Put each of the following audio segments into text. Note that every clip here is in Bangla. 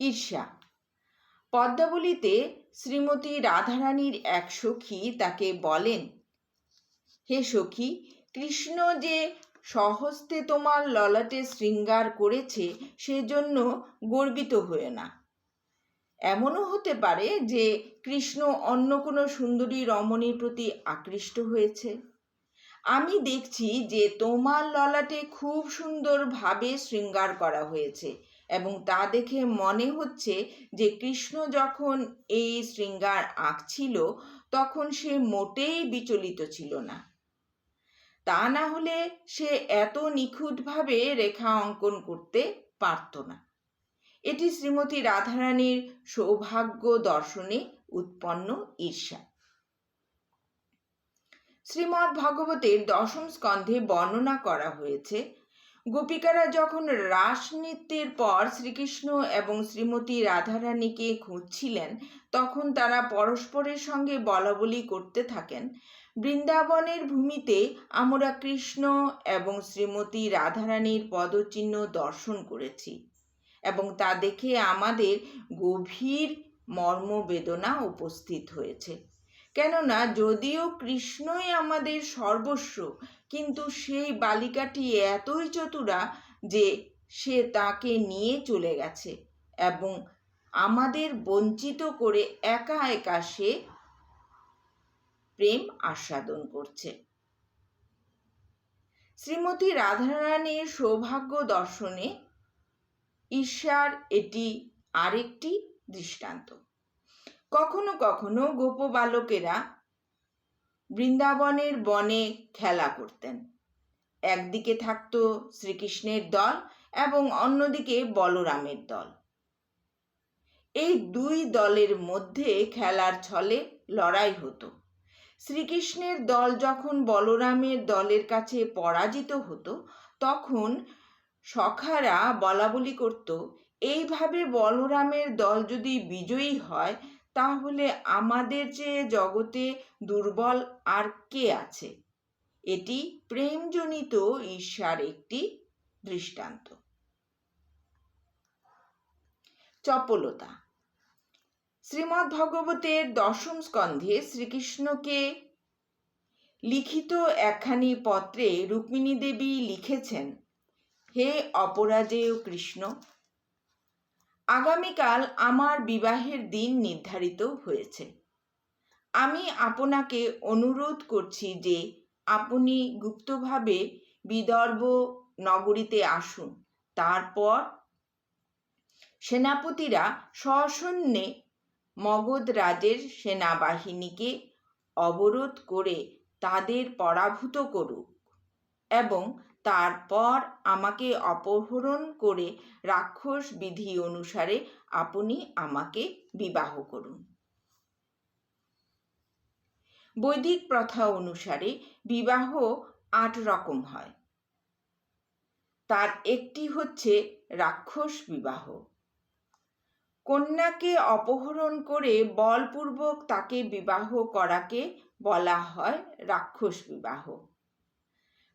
ঈর্ষা। পদ্মাবলীতে শ্রীমতী রাধারানীর এক সখী তাকে বলেন, হে সখী, কৃষ্ণ যে সহস্তে তোমার ললাটে শৃঙ্গার করেছে, সেজন্য গর্বিত হয়ে না। এমনও হতে পারে যে কৃষ্ণ অন্য কোনো সুন্দরী রমণীর প্রতি আকৃষ্ট হয়েছে। আমি দেখছি যে তোমার ললাটে খুব সুন্দরভাবে শৃঙ্গার করা হয়েছে। এবং তা দেখে মনে হচ্ছে যে কৃষ্ণ যখন এই শৃঙ্গার আঁকছিল তখন সে মোটেই বিচলিত ছিল না। তা না হলে সে এত নিখুঁতভাবে রেখা অঙ্কন করতে পারত না। এটি শ্রীমতী রাধারানীর সৌভাগ্য দর্শনে উৎপন্ন ঈর্ষা। শ্রীমদ্ ভগবতের দশম স্কন্ধে বর্ণনা করা হয়েছে গোপিকারা যখন রাস নৃত্যের পর শ্রীকৃষ্ণ এবং শ্রীমতী রাধারানীকে খুঁজছিলেন, তখন তারা পরস্পরের সঙ্গে বলাবলি করতে থাকেন। বৃন্দাবনের ভূমিতে আমরা কৃষ্ণ এবং শ্রীমতী রাধারানীর পদচিহ্ন দর্শন করেছি এবং তা দেখে আমাদের গভীর মর্মবেদনা উপস্থিত হয়েছে। কেননা যদিও কৃষ্ণই আমাদের সর্বস্ব, কিন্তু সেই বালিকাটি এতই চতুরা যে সে তাকে নিয়ে চলে গেছে এবং আমাদের বঞ্চিত করে একা একা সে প্রেম আস্বাদন করছে। শ্রীমতী রাধারানীর সৌভাগ্য দর্শনে ঈর্ষার এটি আরেকটি দৃষ্টান্ত। কখনো কখনো গোপবালকেরা বৃন্দাবনের বনে খেলা করতেন। একদিকে থাকত শ্রীকৃষ্ণের দল এবং অন্যদিকে বলরামের দল। এই দুই দলের মধ্যে খেলার ছলে লড়াই হতো। শ্রীকৃষ্ণের দল যখন বলরামের দলের কাছে পরাজিত হতো, তখন সখারা বলাবলি করত, এইভাবে বলরামের দল যদি বিজয়ী হয় তাহলে আমাদের যে জগতে দুর্বল আর কে আছে? এটি প্রেমজনিত ঈর্ষার একটি দৃষ্টান্ত। চপলতা। শ্রীমদ্ ভগবতের দশম স্কন্ধে শ্রীকৃষ্ণকে লিখিত একখানি পত্রে রুক্মিণী দেবী লিখেছেন, হে অপরাজেয় কৃষ্ণ আগামীকাল আমার বিবাহের দিন নির্ধারিত হয়েছে। আমি আপনাকে অনুরোধ করছি যে আপনি গুপ্তভাবে বিদর্ভ নগরীতে আসুন। তারপর সেনাপতিরা সসৈন্যে মগধ রাজের সেনাবাহিনীকে অবরোধ করে তাদের পরাভূত করুক। এবং তারপর আমাকে অপহরণ করে রাক্ষস বিধি অনুসারে আপনি আমাকে বিবাহ করুন। বৈদিক প্রথা অনুসারে বিবাহ আট রকম হয়। তার একটি হচ্ছে রাক্ষস বিবাহ। কন্যাকে অপহরণ করে বলপূর্বক তাকে বিবাহ করাকে বলা হয় রাক্ষস বিবাহ।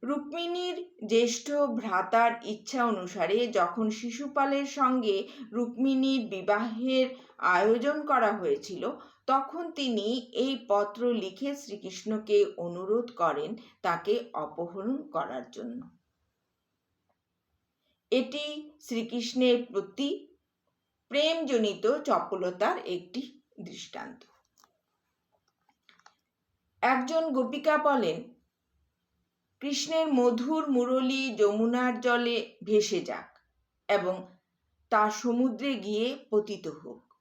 রুক্মিণীর জ্যেষ্ঠ ভ্রাতার ইচ্ছা অনুসারে যখন শিশুপালের সঙ্গে রুক্মিণীর বিবাহের আয়োজন করা হয়েছিল, তখন তিনি এই পত্র লিখে শ্রীকৃষ্ণকে অনুরোধ করেন তাকে অপহরণ করার জন্য। এটি শ্রীকৃষ্ণের প্রতি প্রেমজনিত চপলতার একটি দৃষ্টান্ত। একজন গোপিকা বলেন কৃষ্ণের মধুর মুরলী যমুনার জলে ভেসে যাক এবং তা সমুদ্রে গিয়ে পতিত হোক।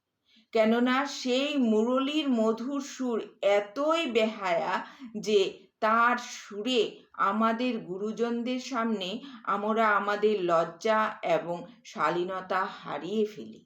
কেননা সেই মুরলীর মধুর সুর এতই বেহায়া যে তার সুরে আমাদের গুরুজনদের সামনে আমরা আমাদের লজ্জা এবং শালীনতা হারিয়ে ফেলি।